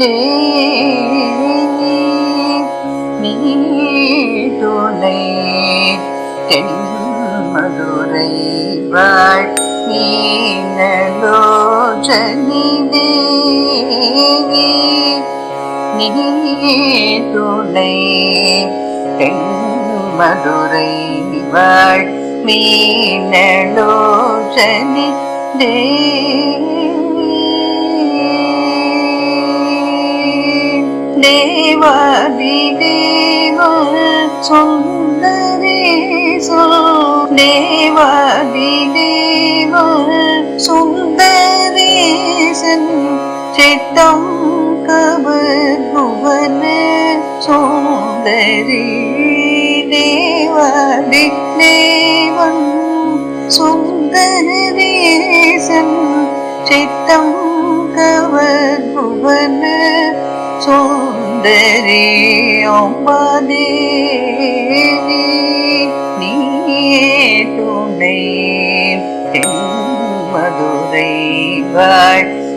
தேவி நீ துணை தென் மதுரை வாழ் நீனலோச்சனி தேவி நீ துணை மதுரை வாழ் மீனலோச்சனி தேவி ദേവ സുന്ദരേശോ ദേവാദിദേവ സുന്ദരേശൻ ചിത്തം കവന സുന്ദരി ദേവാദിദേവൻ സുന്ദരേശൻ ചിത്തം കവന സുന്ദരി സുന്ദരി ഒമ്പതേനി നീ തുണൈ മധുരൈ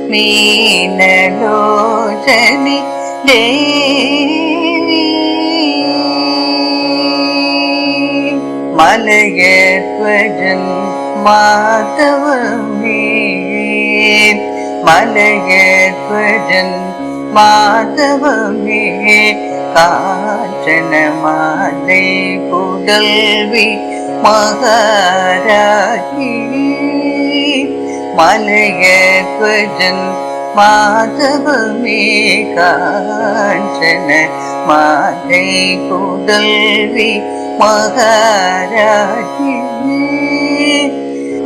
മീനലോചനി ദേവി. മലയധ്വജൻ മാധവമേ. മലയധ്വജൻ மாதவமே காற்றன மாலை புதல்வி மகாராஜி. மலையத்வஜன் மாதவமே காஞ்சன மாலை புதல்வி மகாராஜி.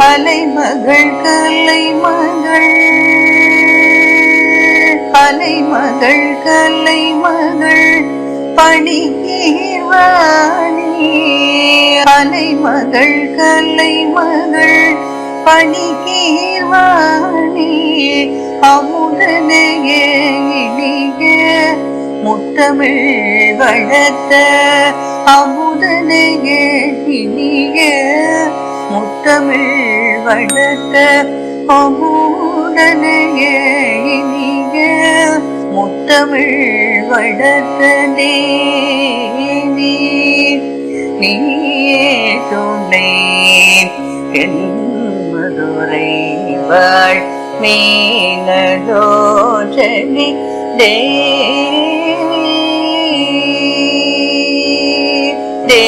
அலைமகள் கலைமகள் கலை மகள் கலை மகள் பணிகீர்வாணி அலைமகள் கலைமகள் பணிகீர்வாணி அமுதனையே இனிய முத்தமிழ் வளர்த்த. அமுதனையே இனிய முத்தமிழ் வளர்த்த. அமுதனையே தமிழ் வளர்த்ததே நீயே துணை என் மதுரை வாழ் மீனதோ ஜலி தே. தே